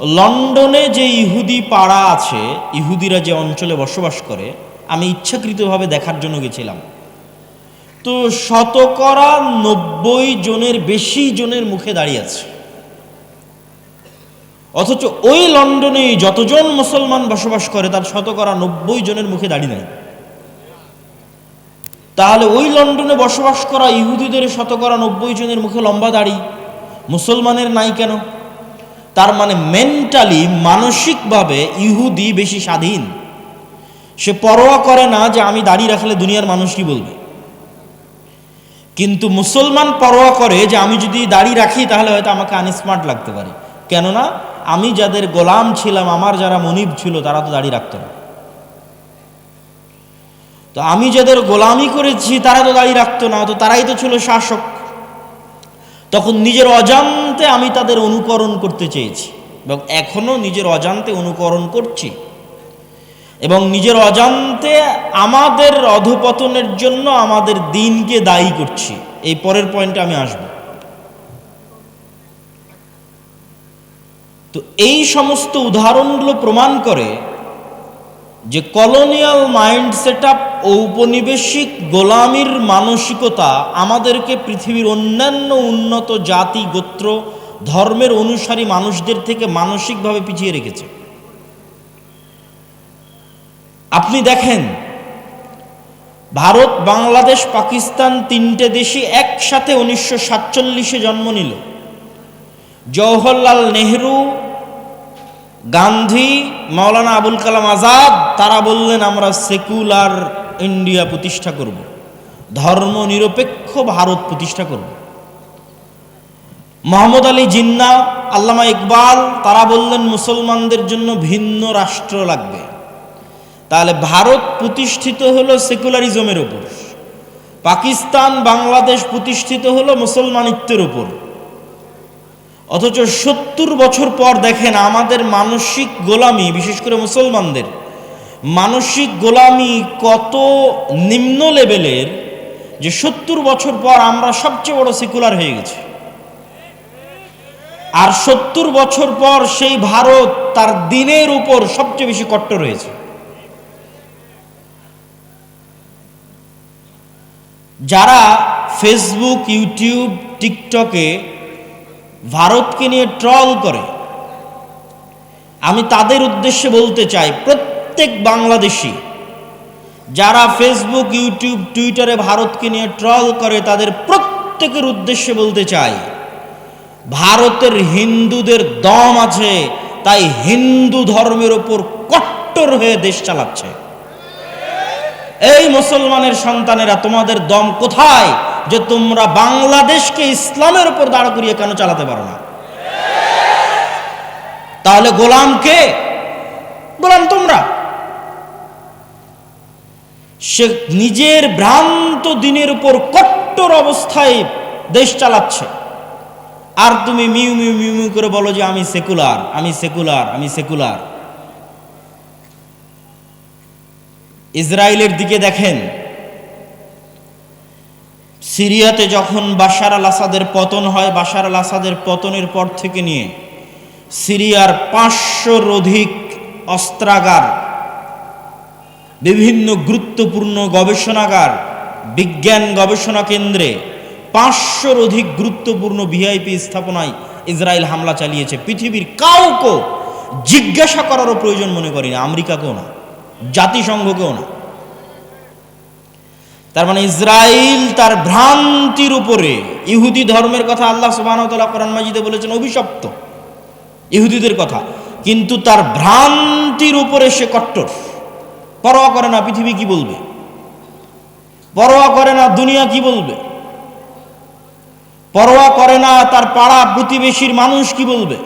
লন্ডনে যে ইহুদি পাড়া আছে, ইহুদিরা যে অঞ্চলে বসবাস করে, আমি ইচ্ছাকৃতভাবে দেখার জন্য গেছিলাম। তো শতকরা নব্বই জনের বেশি জনের মুখে দাঁড়িয়ে আছে। অথচ ওই লন্ডনে যতজন মুসলমান বসবাস করে, তার শতকরা নব্বই জনের মুখে দাঁড়িয়ে নাই। তাহলে ওই লন্ডনে বসবাস করা ইহুদিদের শতকরা নব্বই জনের মুখে লম্বা দাড়ি, মুসলমানের নাই কেন? তার মানে মেন্টালি মানসিকভাবে ইহুদি বেশি স্বাধীন। সে পরোয়া করে না যে আমি দাড়ি রাখলে দুনিয়ার মানুষ কি বলবে। কিন্তু মুসলমান পরোয়া করে যে আমি যদি দাড়ি রাখি তাহলে হয়তো আমাকে আনস্মার্ট লাগতে পারে। কেননা আমি যাদের গোলাম ছিলাম, আমার যারা মনিব ছিল, তারা তো দাড়ি রাখতো না। তো আমি যাদের গোলামি করেছি, তারা তো দাড়ি রাখতো না, তো তারাই তো ছিল শাসক। তখন নিজের অজান্তে আমি তাদের অনুকরণ করতে চেয়েছি এবং এখনও নিজের অজান্তে অনুকরণ করছি। এবং নিজের অজান্তে আমাদের অধপতনের জন্য আমাদের দিনকে দায়ী করছি। এই পরের পয়েন্টে আমি আসব। তো এই সমস্ত উদাহরণগুলো প্রমাণ করে যে কলোনিয়াল মাইন্ড সেট আপ ঔপনিবেশিক গোলামির মানসিকতা আমাদেরকে পৃথিবীর অন্যান্য উন্নত জাতি, গোত্র, ধর্মের অনুসারী মানুষদের থেকে মানসিকভাবে পিছিয়ে রেখেছে। আপনি দেখেন, ভারত, বাংলাদেশ, পাকিস্তান তিনটে দেশই একসাথে উনিশশো সাতচল্লিশে জন্ম নিল। জওহরলাল নেহরু গান্ধী, মাওলানা আবুল কালাম আজাদ, তারা বললেন, আমরা সেকুলার ইন্ডিয়া প্রতিষ্ঠা করব। ধর্ম নিরপেক্ষ ভারত প্রতিষ্ঠা করব। মোহাম্মদ আলী জিন্না, আল্লামা ইকবাল, তারা বললেন, মুসলমানদের জন্য ভিন্ন রাষ্ট্র লাগবে। তাহলে ভারত প্রতিষ্ঠিত হলো সেকুলারিজমের ওপর। পাকিস্তান, বাংলাদেশ প্রতিষ্ঠিত হলো মুসলমানিত্বের ওপর। অথচ সত্তর বছর পর দেখেন আমাদের মানসিক গোলামি, বিশেষ করে মুসলমানদের, মানসিক গোলামি কত নিম্ন লেভেলের যে সত্তর বছর পর আমরা সবচেয়ে বড় সেকুলার হয়ে গেছি। আর সত্তর বছর পর সেই ভারত তার দিনের উপর সবচেয়ে বেশি কট্ট রয়েছে যারা ফেসবুক ইউটিউব টিকটকে ভারতকে নিয়ে ট্রল করে। আমি তাদের উদ্দেশ্যে বলতে চাই, প্রত্যেক বাংলাদেশি যারা ফেসবুক ইউটিউব টুইটারে ভারতকে নিয়ে ট্রল করে, তাদের প্রত্যেকের উদ্দেশ্যে বলতে চাই, ভারতের হিন্দুদের দম আছে, তাই হিন্দু ধর্মের ওপর কট্টর হয়ে দেশ চালাচ্ছে। এই মুসলমানের সন্তানেরা, তোমাদের দম কোথায়? যে তোমরা বাংলাদেশকে ইসলামের উপর দাঁড় করিয়ে কেন চালাতে পারো না? তাহলে গোলাম কে? গোলাম তোমরা। সে নিজের ভ্রান্ত দিনের উপর কট্টর অবস্থায় দেশ চালাচ্ছে। আর তুমি মিউ মিউ মিউ মিউ করে বলো যে আমি সেকুলার আমি সেকুলার আমি সেকুলার। ইসরায়েলের দিকে দেখেন সিরিয়াতে যখন বাশার আল আসাদের পতন হয়, বাশার আল আসাদের পতনের পর থেকে নিয়ে সিরিয়ার পাঁচশোর অধিক অস্ত্রাগার, বিভিন্ন গুরুত্বপূর্ণ গবেষণাগার, বিজ্ঞান গবেষণা কেন্দ্রে পাঁচশোর অধিক গুরুত্বপূর্ণ ভিআইপি স্থাপনায় ইসরায়েল হামলা চালিয়েছে। পৃথিবীর কাউকে জিজ্ঞাসা করারও প্রয়োজন মনে করি না। আমেরিকাকেও না। জাতিসংঘকেও না। তার মানে ইসরায়েল তার ভ্রান্তির উপরে, ইহুদি ধর্মের কথা আল্লাহ সুবাহতাল্লাহ কোরআন মাজিদে বলেছেন, অভিশপ্ত। ইহুদিদের কথা। কিন্তু তার ভ্রান্তির উপরে সে কট্টর। পরোয়া করে না পৃথিবী কি বলবে? পরোয়া করে না দুনিয়া কি বলবে? পরোয়া করে না তার পাড়া প্রতিবেশীর মানুষ কি বলবে?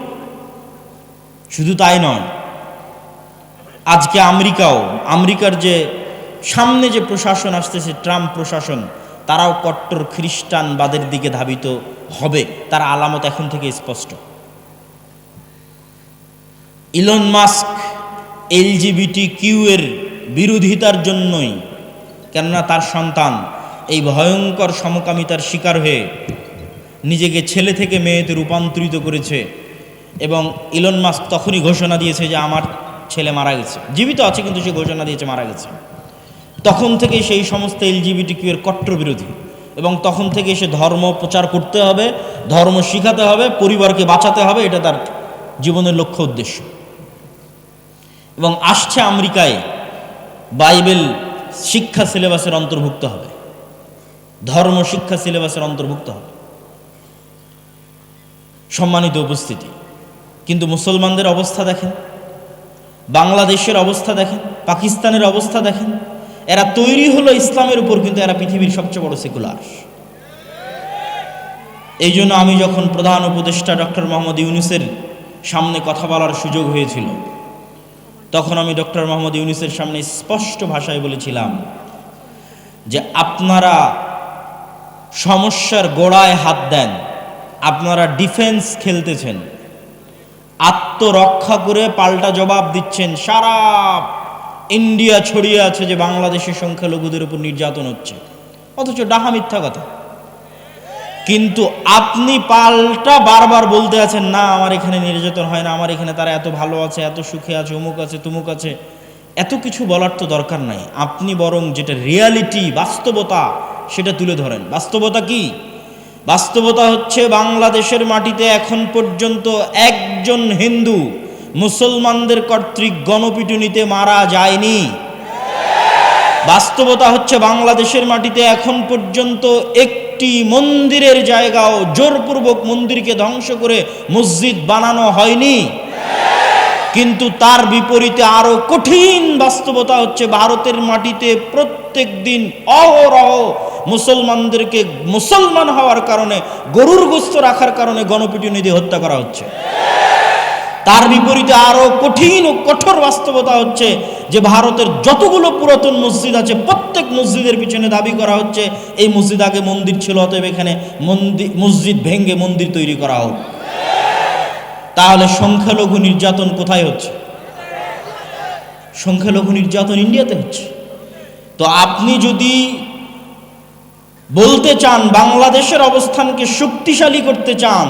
শুধু তাই নয়। আজকে আমেরিকাও, আমেরিকার যে সামনে যে প্রশাসন আসতেছে, ট্রাম্প প্রশাসন, তারাও কট্টর খ্রিস্টানবাদের দিকে ধাবিত হবে। তার আলামত এখন থেকে স্পষ্ট। ইলন মাস্ক এলজিবিটি কিউ এর বিরোধিতার জন্যই, কেননা তার সন্তান এই ভয়ঙ্কর সমকামিতার শিকার হয়ে নিজেকে ছেলে থেকে মেয়েতে রূপান্তরিত করেছে এবং ইলন মাস্ক তখনই ঘোষণা দিয়েছে যে আমার ছেলে মারা গেছে। জীবিত আছে কিন্তু সে ঘোষণা দিয়েছে মারা গেছে। তখন থেকে সেই সমস্ত এলজিবিটি কিউ এর কট্টর বিরোধী। এবং তখন থেকে সে ধর্ম প্রচার করতে হবে, ধর্ম শিখাতে হবে, পরিবারকে বাঁচাতে হবে, এটা তার জীবনের লক্ষ্য উদ্দেশ্য। এবং আসছে আমেরিকায় বাইবেল শিক্ষা সিলেবাসের অন্তর্ভুক্ত হবে। ধর্ম শিক্ষা সিলেবাসের অন্তর্ভুক্ত হবে। সম্মানিত উপস্থিতি, কিন্তু মুসলমানদের অবস্থা দেখেন, বাংলাদেশের অবস্থা দেখেন, পাকিস্তানের অবস্থা দেখেন এরা তৈরি হলো ইসলামের উপর, কিন্তু এরা পৃথিবীর সবচেয়ে বড় সেকুলার। এই জন্য আমি যখন প্রধান উপদেষ্টা ডক্টর মোহাম্মদ ইউনুসের সামনে কথা বলার সুযোগ হয়েছিল, তখন আমি ডক্টর মোহাম্মদ ইউনুসের সামনে স্পষ্ট ভাষায় বলেছিলাম যে আপনারা সমস্যার গোড়ায় হাত দেন, আপনারা ডিফেন্স খেলতেছেন, আত্মরক্ষা করে পাল্টা জবাব দিচ্ছেন সারা ইন্ডিয়া ছড়িয়ে আছে যে বাংলাদেশের সংখ্যালঘুদের উপর নির্যাতন হচ্ছে। অথচ ডাহা মিথ্যা কথা। কিন্তু আপনি পাল্টা বারবার বলতে আছেন, না, আমার এখানে নির্যাতন হয় না, আমার এখানে তারা এত ভালো আছে, এত সুখে আছে, অমুক আছে, তুমুক আছে। এত কিছু বলার তো দরকার নাই। আপনি বরং যেটা রিয়ালিটি বাস্তবতা, সেটা তুলে ধরেন। বাস্তবতা কি? বাস্তবতা হচ্ছে বাংলাদেশের মাটিতে এখন পর্যন্ত একজন হিন্দু মুসলমানদের কর্তৃক গণপিটুনিতে মারা যায়নি। বাস্তবতা হচ্ছে বাংলাদেশের মাটিতে এখন পর্যন্ত একটি মন্দিরের জায়গাও জোরপূর্বক মন্দিরকে ধ্বংস করে মসজিদ বানানো হয়নি। কিন্তু তার বিপরীতে আরও কঠিন বাস্তবতা হচ্ছে ভারতের মাটিতে প্রত্যেক দিন অহরহ মুসলমানদেরকে মুসলমান হওয়ার কারণে, গরুর গোস্ত রাখার কারণে গণপিটুনি দিয়ে হত্যা করা হচ্ছে। তার বিপরীতে আরও কঠিন ও কঠোর বাস্তবতা হচ্ছে যে ভারতের যতগুলো পুরাতন মসজিদ আছে, প্রত্যেক মসজিদের পিছনে দাবি করা হচ্ছে, এই মসজিদ আগে মন্দির ছিল, অতএব এখানে মন্দির মসজিদ ভেঙ্গে মন্দির তৈরি করা হোক। তাহলে সংখ্যালঘু নির্যাতন কোথায় হচ্ছে? সংখ্যালঘু নির্যাতন ইন্ডিয়াতে হচ্ছে। তো আপনি যদি বলতে চান বাংলাদেশের অবস্থানকে শক্তিশালী করতে চান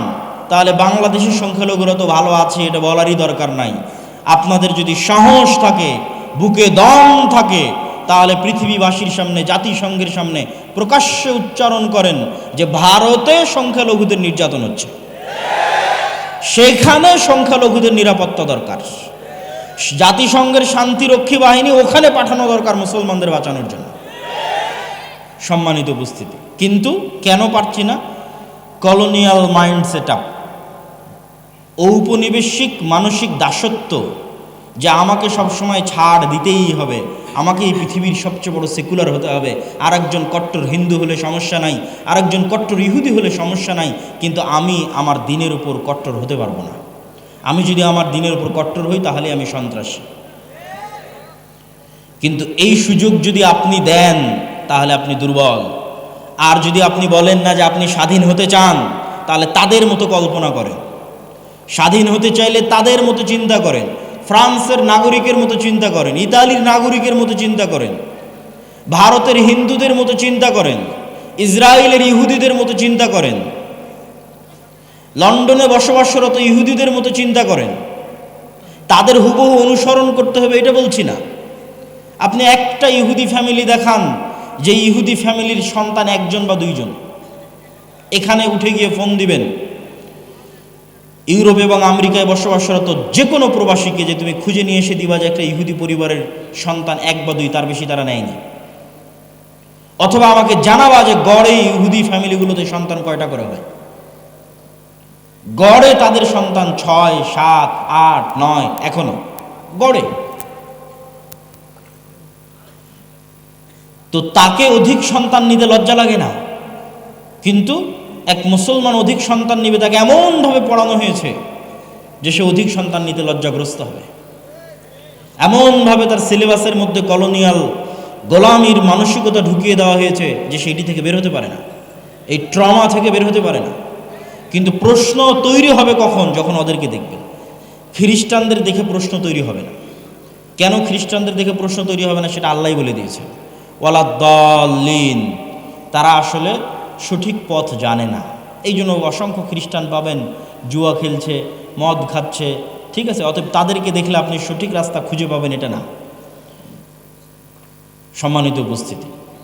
তাহলে বাংলাদেশের সংখ্যালঘুরা তো ভালো আছে, এটা বলারই দরকার নাই। আপনাদের যদি সাহস থাকে, বুকে দম থাকে, তাহলে পৃথিবীবাসীর সামনে, জাতিসংঘের সামনে প্রকাশ্যে উচ্চারণ করেন যে ভারতে সংখ্যালঘুদের নির্যাতন হচ্ছে। সেখানে সংখ্যালঘুদের নিরাপত্তা দরকার। জাতিসংঘের শান্তিরক্ষী বাহিনী ওখানে পাঠানো দরকার মুসলমানদের বাঁচানোর জন্য। সম্মানিত উপস্থিতি। কিন্তু কেন পারছি না? কলোনিয়াল মাইন্ড সেট আপ ঔপনিবেশিক মানসিক দাসত্ব যে আমাকে সবসময় ছাড় দিতেই হবে। আমাকে এই পৃথিবীর সবচেয়ে বড় সেকুলার হতে হবে। আরেকজন কট্টর হিন্দু হলে সমস্যা নাই, আরেকজন কট্টর ইহুদি হলে সমস্যা নাই, কিন্তু আমি আমার দিনের উপর কট্টর হতে পারব না। আমি যদি আমার দিনের উপর কট্টর হই, তাহলে আমি সন্ত্রাসী। কিন্তু এই সুযোগ যদি আপনি দেন, তাহলে আপনি দুর্বল। আর যদি আপনি বলেন না যে আপনি স্বাধীন হতে চান, তাহলে তাদের মতো কল্পনা করেন। স্বাধীন হতে চাইলে তাদের মতো চিন্তা করেন, ফ্রান্সের নাগরিকের মতো চিন্তা করেন, ইতালির নাগরিকের মতো চিন্তা করেন, ভারতের হিন্দুদের মতো চিন্তা করেন, ইসরায়েলের ইহুদিদের মতো চিন্তা করেন, লন্ডনে বসবাসরত ইহুদিদের মতো চিন্তা করেন। তাদের হুবহু অনুসরণ করতে হবে, এটা বলছি না। আপনি একটা ইহুদি ফ্যামিলি দেখান, যে ইহুদি ফ্যামিলির সন্তান একজন বা দুইজন। এখানে উঠে গিয়ে ফোন দিবেন। ইউরোপ এবং আমেরিকায় বসবাসরত যে কোনো প্রবাসীকে যে তুমি খুঁজে নিয়ে এসে দিবা যে একটা ইহুদি পরিবারের সন্তান এক বা দুই, তার বেশি তারা নেয়নি। অথবা আমাকে জানাবা যে গড়ে ইহুদি ফ্যামিলিগুলোতে সন্তান কয়টা করে হয়। গড়ে তাদের সন্তান ছয়, সাত, আট, নয়, এখনও। গড়ে। তো তাকে অধিক সন্তান নিতে লজ্জা লাগে না। কিন্তু এক মুসলমান অধিক সন্তান নিবে, তাকে এমনভাবে পড়ানো হয়েছে যে সে অধিক সন্তান নিতে লজ্জাগ্রস্ত হবে। এমনভাবে তার সিলেবাসের মধ্যে কলোনিয়াল গোলামির মানসিকতা ঢুকিয়ে দেওয়া হয়েছে যে সেটি থেকে বের হতে পারে না। এই ট্রমা থেকে বের হতে পারে না। কিন্তু প্রশ্ন তৈরি হবে কখন? যখন ওদেরকে দেখবেন খ্রিস্টানদের দেখে প্রশ্ন তৈরি হবে না। কেন খ্রিস্টানদের দেখে প্রশ্ন তৈরি হবে না? সেটা আল্লাহ বলে দিয়েছে ওয়ালা দলিন তারা আসলে সঠিক পথ জানে না। এই জন্য অসংখ্য খ্রিস্টান পাবেন, জুয়া খেলছে, মদ খাচ্ছে, ঠিক আছে? অতএব তাদেরকে দেখলে আপনি সঠিক রাস্তা খুঁজে পাবেন, এটা না। সম্মানিত উপস্থিতি।